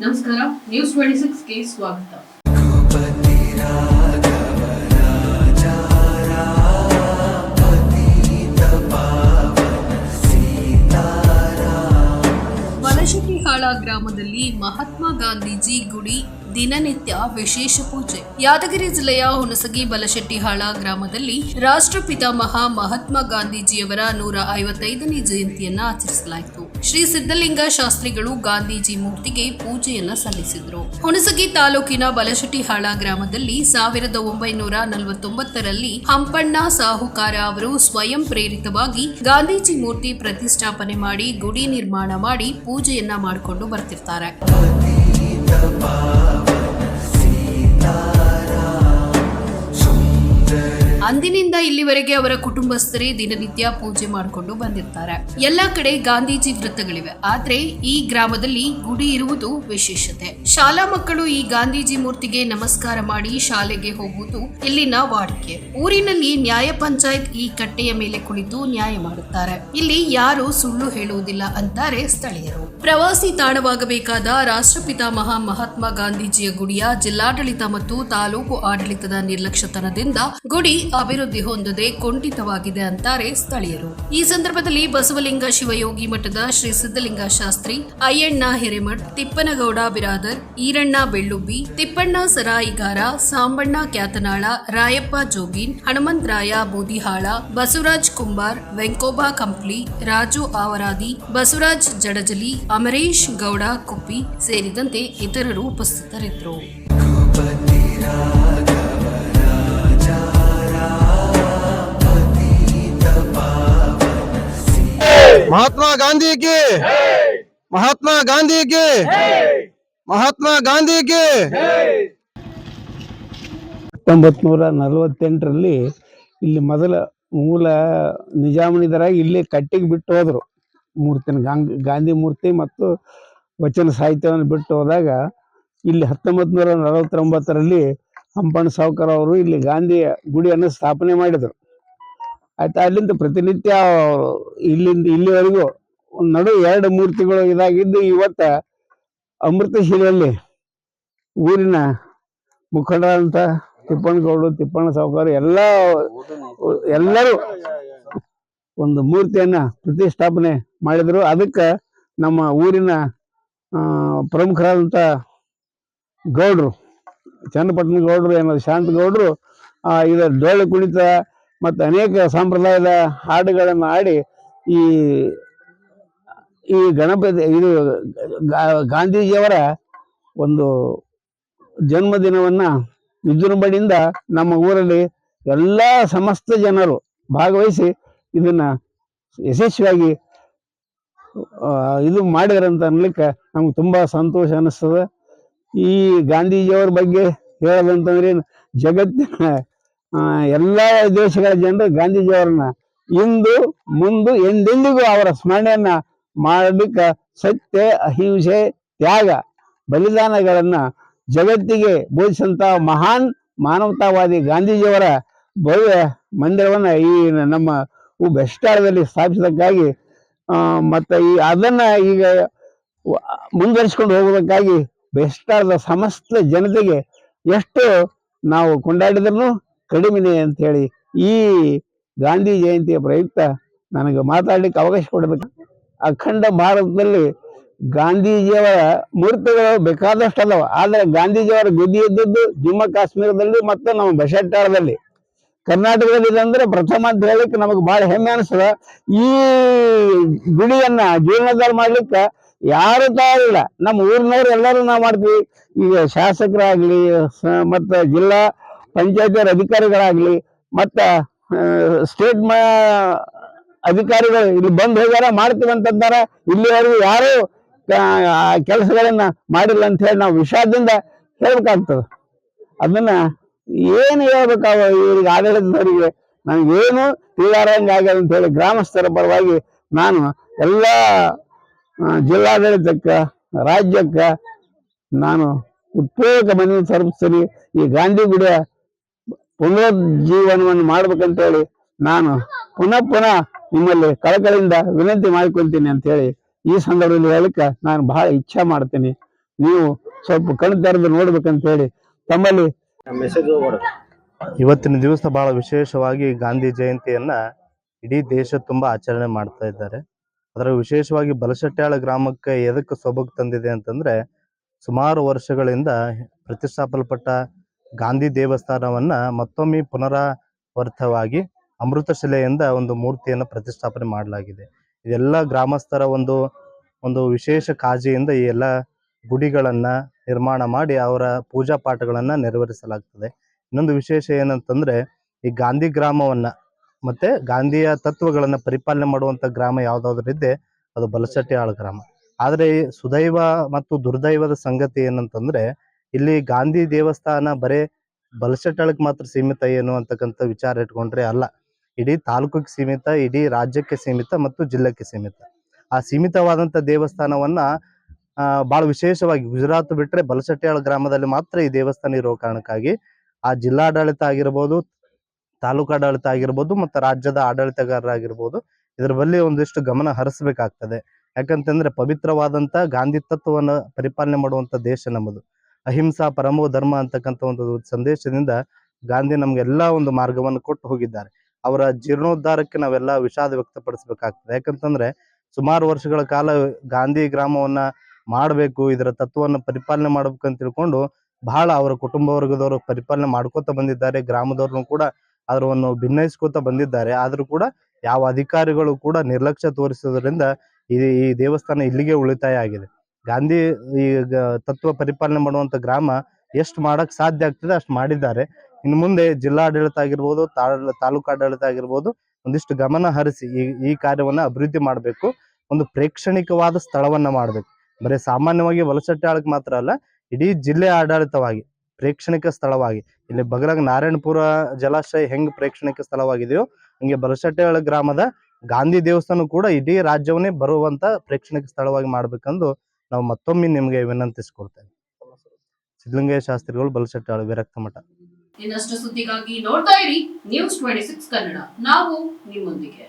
ನಮಸ್ಕಾರ news twenty ಸಿಕ್ಸ್ಗೆ ಸ್ವಾಗತ. ಬನಶೆಟ್ಟಿಹಾಳ ಗ್ರಾಮದಲ್ಲಿ ಮಹಾತ್ಮ ಗಾಂಧೀಜಿ ಗುಡಿ, ದಿನನಿತ್ಯ ವಿಶೇಷ ಪೂಜೆ. ಯಾದಗಿರಿ ಜಿಲ್ಲೆಯ ಹುಣಸಗಿ ಬಲಶೆಟ್ಟಿಹಾಳ ಗ್ರಾಮದಲ್ಲಿ ರಾಷ್ಟ್ರಪಿತ ಮಹಾ ಮಹಾತ್ಮ ಗಾಂಧೀಜಿಯವರ ನೂರ ಐವತ್ತೈದನೇ ಜಯಂತಿಯನ್ನ ಆಚರಿಸಲಾಯಿತು. ಶ್ರೀ ಸಿದ್ದಲಿಂಗ ಶಾಸ್ತ್ರಿಗಳು ಗಾಂಧೀಜಿ ಮೂರ್ತಿಗೆ ಪೂಜೆಯನ್ನ ಸಲ್ಲಿಸಿದರು. ಹುಣಸಗಿ ತಾಲೂಕಿನ ಬಲಶೆಟ್ಟಿಹಾಳ ಗ್ರಾಮದಲ್ಲಿ ಸಾವಿರದ ಒಂಬೈನೂರ ನಲವತ್ತೊಂಬತ್ತರಲ್ಲಿ ಹಂಪಣ್ಣ ಸಾಹುಕಾರ ಅವರು ಸ್ವಯಂ ಪ್ರೇರಿತವಾಗಿ ಗಾಂಧೀಜಿ ಮೂರ್ತಿ ಪ್ರತಿಷ್ಠಾಪನೆ ಮಾಡಿ ಗುಡಿ ನಿರ್ಮಾಣ ಮಾಡಿ ಪೂಜೆಯನ್ನ ಮಾಡಿಕೊಂಡು ಬರ್ತಿರ್ತಾರೆ. ಅಂದಿನಿಂದ ಇಲ್ಲಿವರೆಗೆ ಅವರ ಕುಟುಂಬಸ್ಥರೇ ದಿನನಿತ್ಯ ಪೂಜೆ ಮಾಡಿಕೊಂಡು ಬಂದಿರ್ತಾರೆ. ಎಲ್ಲ ಕಡೆ ಗಾಂಧೀಜಿ ವೃತ್ತಗಳಿವೆ ಆದ್ರೆ ಈ ಗ್ರಾಮದಲ್ಲಿ ಗುಡಿ ಇರುವುದು ವಿಶೇಷತೆ. ಶಾಲಾ ಮಕ್ಕಳು ಈ ಗಾಂಧೀಜಿ ಮೂರ್ತಿಗೆ ನಮಸ್ಕಾರ ಮಾಡಿ ಶಾಲೆಗೆ ಹೋಗುವುದು ಇಲ್ಲಿನ ವಾಡಿಕೆ. ಊರಿನಲ್ಲಿ ನ್ಯಾಯ ಪಂಚಾಯತ್ ಈ ಕಟ್ಟೆಯ ಮೇಲೆ ಕುಳಿತು ನ್ಯಾಯ ಮಾಡುತ್ತಾರೆ. ಇಲ್ಲಿ ಯಾರು ಸುಳ್ಳು ಹೇಳುವುದಿಲ್ಲ ಅಂತಾರೆ ಸ್ಥಳೀಯರು. ಪ್ರವಾಸಿ ತಾಣವಾಗಬೇಕಾದ ರಾಷ್ಟ್ರಪಿತ ಮಹಾ ಮಹಾತ್ಮ ಗಾಂಧೀಜಿಯ ಗುಡಿಯ ಜಿಲ್ಲಾಡಳಿತ ಮತ್ತು ತಾಲೂಕು ಆಡಳಿತದ ನಿರ್ಲಕ್ಷ್ಯತನದಿಂದ ಗುಡಿ ಅಭಿವೃದ್ಧಿ ಹೊಂದದೆ ಕುಂಠಿತವಾಗಿದೆ ಅಂತಾರೆ ಸ್ಥಳೀಯರು. ಈ ಸಂದರ್ಭದಲ್ಲಿ ಬಸವಲಿಂಗ ಶಿವಯೋಗಿ ಮಠದ ಶ್ರೀ ಸಿದ್ದಲಿಂಗ ಶಾಸ್ತ್ರಿ ಅಯ್ಯಣ್ಣ ಹಿರೇಮಠ್, ತಿಪ್ಪನಗೌಡ ಬಿರಾದರ್, ಈರಣ್ಣ ಬೆಳ್ಳುಬ್ಬಿ, ತಿಪ್ಪಣ್ಣ ಸರಾಯಿಗಾರ, ಸಾಂಬಣ್ಣ ಕ್ಯಾತನಾಳ, ರಾಯಪ್ಪ ಜೋಗಿನ್, ಹನುಮಂತರಾಯ ಬೂದಿಹಾಳ, ಬಸವರಾಜ್ ಕುಂಬಾರ್, ವೆಂಕೋಬಾ ಕಂಪ್ಲಿ, ರಾಜು ಆವರಾದಿ, ಬಸವರಾಜ್ ಜಡಜಲಿ ಅಮರೇಶ್ ಗೌಡ ಕುಪ್ಪಿ ಸೇರಿದಂತೆ ಇತರರು ಉಪಸ್ಥಿತರಿದ್ದರು. ಮಹಾತ್ಮ ಗಾಂಧಿಗೆ! ಮಹಾತ್ಮ ಗಾಂಧಿಗೆ! ಮಹಾತ್ಮ ಗಾಂಧೀಗೆ! ಹತ್ತೊಂಬತ್ ನೂರ ನಲವತ್ತೆಂಟರಲ್ಲಿ ಇಲ್ಲಿ ಮೊದಲ ಮೂಲ ನಿಜಾಮಣಿದರಾಗಿ ಇಲ್ಲಿ ಕಟ್ಟಿಗೆ ಬಿಟ್ಟು ಹೋದ್ರು. ಮೂರ್ತಿನ ಗಾಂಧಿ ಗಾಂಧಿ ಮೂರ್ತಿ ಮತ್ತು ವಚನ ಸಾಹಿತ್ಯವನ್ನು ಬಿಟ್ಟು ಹೋದಾಗ ಇಲ್ಲಿ ಹತ್ತೊಂಬತ್ತು ನೂರ ನಲವತ್ತೊಂಬತ್ತರಲ್ಲಿ ಹಂಪಣ್ಣ ಸಾವ್ಕರ್ ಅವರು ಇಲ್ಲಿ ಗಾಂಧಿಯ ಗುಡಿಯನ್ನು ಸ್ಥಾಪನೆ ಮಾಡಿದರು. ಆಯ್ತಾ, ಅಲ್ಲಿಂದ ಪ್ರತಿನಿತ್ಯ ಇಲ್ಲಿಂದ, ಇಲ್ಲಿವರೆಗೂ ನಡು ಎರಡು ಮೂರ್ತಿಗಳು ಇದಾಗಿದ್ದು ಇವತ್ತ ಅಮೃತಶಿಲೆಯಲ್ಲಿ ಊರಿನ ಮುಖಂಡರಂತ ತಿಪ್ಪಣ್ಣಗೌಡರು ತಿಪ್ಪಣ್ಣ ಸಾವುಕಾರ ಎಲ್ಲ, ಎಲ್ಲರೂ ಒಂದು ಮೂರ್ತಿಯನ್ನ ಪ್ರತಿಷ್ಠಾಪನೆ ಮಾಡಿದ್ರು. ಅದಕ್ಕೆ ನಮ್ಮ ಊರಿನ ಪ್ರಮುಖರಾದಂಥ ಗೌಡ್ರು, ಚನ್ನಪಟ್ಟಣ ಗೌಡ್ರು ಏನದು ಶಾಂತ ಗೌಡ್ರು ಇದರ ಡೊಳ್ಳು ಕುಣಿತ ಮತ್ತು ಅನೇಕ ಸಂಪ್ರದಾಯದ ಹಾಡುಗಳನ್ನು ಆಡಿ ಈ ಈ ಗಣಪತಿ, ಇದು ಗಾಂಧೀಜಿಯವರ ಒಂದು ಜನ್ಮದಿನವನ್ನು ವಿಜೃಂಭಣೆಯಿಂದ ನಮ್ಮ ಊರಲ್ಲಿ ಎಲ್ಲ ಸಮಸ್ತ ಜನರು ಭಾಗವಹಿಸಿ ಇದನ್ನ ಯಶಸ್ವಿಯಾಗಿ ಇದು ಮಾಡಿದ್ರಂತ ಅನ್ಲಿಕ್ಕೆ ನಮ್ಗೆ ತುಂಬಾ ಸಂತೋಷ ಅನಿಸ್ತದೆ. ಈ ಗಾಂಧೀಜಿಯವ್ರ ಬಗ್ಗೆ ಹೇಳೋದಂತಂದ್ರೆ ಜಗತ್ತಿನ ಎಲ್ಲ ದೇಶಗಳ ಜನರು ಗಾಂಧೀಜಿಯವ್ರನ್ನ ಇಂದು, ಮುಂದು, ಎಂದೆಂದಿಗೂ ಅವರ ಸ್ಮರಣೆಯನ್ನ ಮಾಡಲಿಕ್ಕೆ ಸತ್ಯ, ಅಹಿಂಸೆ, ತ್ಯಾಗ, ಬಲಿದಾನಗಳನ್ನ ಜಗತ್ತಿಗೆ ಬೋಧಿಸಿದಂಥ ಮಹಾನ್ ಮಾನವತಾವಾದಿ ಗಾಂಧೀಜಿಯವರ ಭವ್ಯ ಮಂದಿರವನ್ನ ಈ ನಮ್ಮ ಬೆಸ್ಟಾಳದಲ್ಲಿ ಸ್ಥಾಪಿಸೋದಕ್ಕಾಗಿ ಮತ್ತು ಈ ಅದನ್ನು ಈಗ ಮುಂದುವರಿಸಿಕೊಂಡು ಹೋಗೋದಕ್ಕಾಗಿ ಬೆಸ್ಟಾಳದ ಸಮಸ್ತ ಜನತೆಗೆ ಎಷ್ಟು ನಾವು ಕೊಂಡಾಡಿದ್ರು ಕಡಿಮೆನೆ ಅಂತ ಹೇಳಿ ಈ ಗಾಂಧಿ ಜಯಂತಿಯ ಪ್ರಯುಕ್ತ ನನಗೆ ಮಾತಾಡ್ಲಿಕ್ಕೆ ಅವಕಾಶ ಕೊಡಬೇಕು. ಅಖಂಡ ಭಾರತದಲ್ಲಿ ಗಾಂಧೀಜಿಯವರ ಮೂರ್ತಿಗಳು ಬೇಕಾದಷ್ಟು ಅದಾವ. ಆದರೆ ಗಾಂಧೀಜಿಯವರ ಗುದ್ದಿ ಇದ್ದದ್ದು ಜಮ್ಮು ಕಾಶ್ಮೀರದಲ್ಲಿ ಮತ್ತು ನಮ್ಮ ಬಶೆಟ್ಟಾಳದಲ್ಲಿ ಕರ್ನಾಟಕದಲ್ಲಿ ಇದೆ ಅಂದ್ರೆ ಪ್ರಥಮ ಅಂತ ಹೇಳಿಕ್ಕೆ ನಮಗೆ ಬಹಳ ಹೆಮ್ಮೆ ಅನಿಸ್ತದ ಈ ಗುಡಿಯನ್ನ ಜೀರ್ಣೋದ್ಧಾರ ಮಾಡ್ಲಿಕ್ಕೆ ಯಾರು ತಯಾರಿಲ್ಲ ನಮ್ಮ ಊರಿನವ್ರು ಎಲ್ಲರೂ ನಾವು ಮಾಡ್ತೀವಿ. ಈಗ ಶಾಸಕರಾಗ್ಲಿ ಮತ್ತ ಜಿಲ್ಲಾ ಪಂಚಾಯತಿ ಅಧಿಕಾರಿಗಳಾಗ್ಲಿ, ಮತ್ತ ಸ್ಟೇಟ್ ಅಧಿಕಾರಿಗಳು ಇಲ್ಲಿ ಬಂದ್ ಹೋಗ್ಯಾರ, ಮಾಡ್ತೀವಿ ಅಂತಂದಾರ ಇಲ್ಲಿವರೆಗೂ ಯಾರು ಕೆಲಸಗಳನ್ನ ಮಾಡಿಲ್ಲ ಅಂತ ಹೇಳಿ ನಾವು ವಿಷಾದದಿಂದ ಹೇಳ್ಬೇಕಾಗ್ತದೆ. ಅದನ್ನ ಏನು ಹೇಳ್ಬೇಕಾವ ಇವ್ರಿಗೆ ಆಡಳಿತದವರಿಗೆ? ನನಗೇನು ತಿಳಿಯಾರಂಗ ಆಗ್ಯದ ಅಂತ ಹೇಳಿ ಗ್ರಾಮಸ್ಥರ ಪರವಾಗಿ ನಾನು ಎಲ್ಲ ಜಿಲ್ಲಾಡಳಿತಕ್ಕೆ, ರಾಜ್ಯಕ್ಕ ನಾನು ಉತ್ಪೇಕ ಮನವಿ ತಲುಪಿಸ್ತೀನಿ ಈ ಗಾಂಧಿ ಗುಡಿಯ ಪುನರುಜ್ಜೀವನವನ್ನು ಮಾಡ್ಬೇಕಂತೇಳಿ ನಾನು ಪುನಃ ಪುನಃ ನಿಮ್ಮಲ್ಲಿ ಕಳಕಳಿಯಿಂದ ವಿನಂತಿ ಮಾಡಿಕೊಳ್ತೀನಿ ಅಂತ ಹೇಳಿ ಈ ಸಂದರ್ಭದಲ್ಲಿ ಹೇಳಕ್ಕೆ ನಾನು ಬಹಳ ಇಚ್ಛೆ ಮಾಡ್ತೀನಿ. ನೀವು ಸ್ವಲ್ಪ ಕಣ್ ತೆರೆದು ನೋಡ್ಬೇಕಂತ ಹೇಳಿ ತಮ್ಮಲ್ಲಿ ಇವತ್ತಿನ ದಿವಸ ಬಹಳ ವಿಶೇಷವಾಗಿ ಗಾಂಧಿ ಜಯಂತಿಯನ್ನ ಇಡೀ ದೇಶ ತುಂಬಾ ಆಚರಣೆ ಮಾಡ್ತಾ ಇದ್ದಾರೆ. ಅದರ ವಿಶೇಷವಾಗಿ ಬಲಶಟ್ಯಾಳ ಗ್ರಾಮಕ್ಕೆ ಎದಕ್ಕೆ ಸೊಬಗು ತಂದಿದೆ ಅಂತಂದ್ರೆ, ಸುಮಾರು ವರ್ಷಗಳಿಂದ ಪ್ರತಿಷ್ಠಾಪಲ್ಪಟ್ಟ ಗಾಂಧಿ ದೇವಸ್ಥಾನವನ್ನ ಮತ್ತೊಮ್ಮೆ ಪುನರಾವರ್ತವಾಗಿ ಅಮೃತ ಶಿಲೆಯಿಂದ ಒಂದು ಮೂರ್ತಿಯನ್ನು ಪ್ರತಿಷ್ಠಾಪನೆ ಮಾಡಲಾಗಿದೆ. ಇದೆಲ್ಲ ಗ್ರಾಮಸ್ಥರ ಒಂದು ಒಂದು ವಿಶೇಷ ಕಾಜಿಯಿಂದ ಈ ಎಲ್ಲ ಗುಡಿಗಳನ್ನ ನಿರ್ಮಾಣ ಮಾಡಿ ಅವರ ಪೂಜಾ ಪಾಠಗಳನ್ನ ನೆರವೇರಿಸಲಾಗ್ತದೆ. ಇನ್ನೊಂದು ವಿಶೇಷ ಏನಂತಂದ್ರೆ, ಈ ಗಾಂಧಿ ಗ್ರಾಮವನ್ನ ಮತ್ತೆ ಗಾಂಧಿಯ ತತ್ವಗಳನ್ನ ಪರಿಪಾಲನೆ ಮಾಡುವಂತ ಗ್ರಾಮ ಯಾವ್ದಾದ್ರು ಇದ್ದೆ ಅದು ಬಲಸಟ್ಟಿಯಾಳ ಗ್ರಾಮ. ಆದ್ರೆ ಸುದೈವ ಮತ್ತು ದುರ್ದೈವದ ಸಂಗತಿ ಏನಂತಂದ್ರೆ, ಇಲ್ಲಿ ಗಾಂಧಿ ದೇವಸ್ಥಾನ ಬರೇ ಬಲಸಟ್ಟಾಳಕ್ಕೆ ಮಾತ್ರ ಸೀಮಿತ ಏನು ಅಂತಕ್ಕಂಥ ವಿಚಾರ ಇಟ್ಕೊಂಡ್ರೆ ಅಲ್ಲ. ಇಡೀ ತಾಲೂಕಿಗೆ ಸೀಮಿತ, ಇಡೀ ರಾಜ್ಯಕ್ಕೆ ಸೀಮಿತ ಮತ್ತು ಜಿಲ್ಲೆಗೆ ಸೀಮಿತ. ಆ ಸೀಮಿತವಾದಂತ ದೇವಸ್ಥಾನವನ್ನ ಬಹಳ ವಿಶೇಷವಾಗಿ ಗುಜರಾತ್ ಬಿಟ್ರೆ ಬಲಸಟ್ಯಾಳ ಗ್ರಾಮದಲ್ಲಿ ಮಾತ್ರ ಈ ದೇವಸ್ಥಾನ ಇರೋ ಕಾರಣಕ್ಕಾಗಿ ಆ ಜಿಲ್ಲಾಡಳಿತ ಆಗಿರ್ಬೋದು ತಾಲೂಕು ಆಡಳಿತ ಆಗಿರ್ಬೋದು ಮತ್ತು ರಾಜ್ಯದ ಆಡಳಿತಗಾರರಾಗಿರ್ಬೋದು ಇದರ ಬಳಿ ಒಂದಿಷ್ಟು ಗಮನ ಹರಿಸಬೇಕಾಗ್ತದೆ. ಯಾಕಂತಂದ್ರೆ ಪವಿತ್ರವಾದಂತ ಗಾಂಧಿ ತತ್ವವನ್ನು ಪರಿಪಾಲನೆ ಮಾಡುವಂತ ದೇಶ ನಮ್ಮದು. ಅಹಿಂಸಾ, ಪರಮೋ, ಧರ್ಮ ಅಂತಕ್ಕಂಥ ಒಂದು ಸಂದೇಶದಿಂದ ಗಾಂಧಿ ನಮ್ಗೆಲ್ಲ ಒಂದು ಮಾರ್ಗವನ್ನು ಕೊಟ್ಟು ಹೋಗಿದ್ದಾರೆ. ಅವರ ಜೀರ್ಣೋದ್ಧಾರಕ್ಕೆ ನಾವೆಲ್ಲ ವಿಷಾದ ವ್ಯಕ್ತಪಡಿಸಬೇಕಾಗ್ತದೆ. ಯಾಕಂತಂದ್ರೆ ಸುಮಾರು ವರ್ಷಗಳ ಕಾಲ ಗಾಂಧಿ ಗ್ರಾಮವನ್ನ ಮಾಡಬೇಕು, ಇದರ ತತ್ವವನ್ನು ಪರಿಪಾಲನೆ ಮಾಡ್ಬೇಕು ಅಂತ ತಿಳ್ಕೊಂಡು ಬಹಳ ಅವರ ಕುಟುಂಬ ವರ್ಗದವರು ಪರಿಪಾಲನೆ ಮಾಡ್ಕೋತ ಬಂದಿದ್ದಾರೆ, ಗ್ರಾಮದವ್ರನ್ನು ಕೂಡ ಅದರವನ್ನು ಭಿನ್ನಯಿಸ್ಕೋತ ಬಂದಿದ್ದಾರೆ. ಆದರೂ ಕೂಡ ಯಾವ ಅಧಿಕಾರಿಗಳು ಕೂಡ ನಿರ್ಲಕ್ಷ್ಯ ತೋರಿಸೋದ್ರಿಂದ ಈ ಈ ದೇವಸ್ಥಾನ ಇಲ್ಲಿಗೆ ಉಳಿತಾಯ ಆಗಿದೆ. ಗಾಂಧಿ ಈ ತತ್ವ ಪರಿಪಾಲನೆ ಮಾಡುವಂತ ಗ್ರಾಮ ಎಷ್ಟು ಮಾಡಕ್ ಸಾಧ್ಯ ಆಗ್ತದೆ ಅಷ್ಟು ಮಾಡಿದ್ದಾರೆ. ಇನ್ನು ಮುಂದೆ ಜಿಲ್ಲಾಡಳಿತ ಆಗಿರ್ಬೋದು ತಾಲೂಕು ಆಡಳಿತ ಆಗಿರ್ಬೋದು ಒಂದಿಷ್ಟು ಗಮನ ಹರಿಸಿ ಈ ಈ ಕಾರ್ಯವನ್ನ ಅಭಿವೃದ್ಧಿ ಮಾಡಬೇಕು. ಒಂದು ಪ್ರೇಕ್ಷಣಿಕವಾದ ಸ್ಥಳವನ್ನ ಮಾಡಬೇಕು. ಬರೀ ಸಾಮಾನ್ಯವಾಗಿ ವಲಸಟ್ಟಾಳಕ್ಕೆ ಮಾತ್ರ ಅಲ್ಲ, ಇಡೀ ಜಿಲ್ಲೆ ಆಡಳಿತವಾಗಿ, ಪ್ರೇಕ್ಷಣಿಕ ಸ್ಥಳವಾಗಿ. ಇಲ್ಲಿ ಬಗಲಾಗ ನಾರಾಯಣಪುರ ಜಲಾಶಯ ಹೆಂಗ್ ಪ್ರೇಕ್ಷಣಿಕ ಸ್ಥಳವಾಗಿದೆಯೋ, ಹಂಗೆ ಬಲಸಟ್ಟೆ ಗ್ರಾಮದ ಗಾಂಧಿ ದೇವಸ್ಥಾನ ಕೂಡ ಇಡೀ ರಾಜ್ಯವನ್ನೇ ಬರುವಂತ ಪ್ರೇಕ್ಷಣಿಕ ಸ್ಥಳವಾಗಿ ಮಾಡ್ಬೇಕಂದು ನಾವು ಮತ್ತೊಮ್ಮೆ ನಿಮಗೆ ವಿನಂತಿಸಿಕೊಡ್ತೇವೆ ಸಿದ್ಧಲಿಂಗಯ್ಯ ಶಾಸ್ತ್ರಿಗಳು ಬಲಸಟ್ಟಾಳು ವಿರಕ್ತ ಮಠ. ಇನ್ನಷ್ಟು ಸುದ್ದಿಗಾಗಿ ನೋಡ್ತಾ ಇರಿ ನ್ಯೂಸ್ ಟ್ವೆಂಟಿ ಸಿಕ್ಸ್ ಕನ್ನಡ. ನಾವು ನಿಮ್ಮೊಂದಿಗೆ.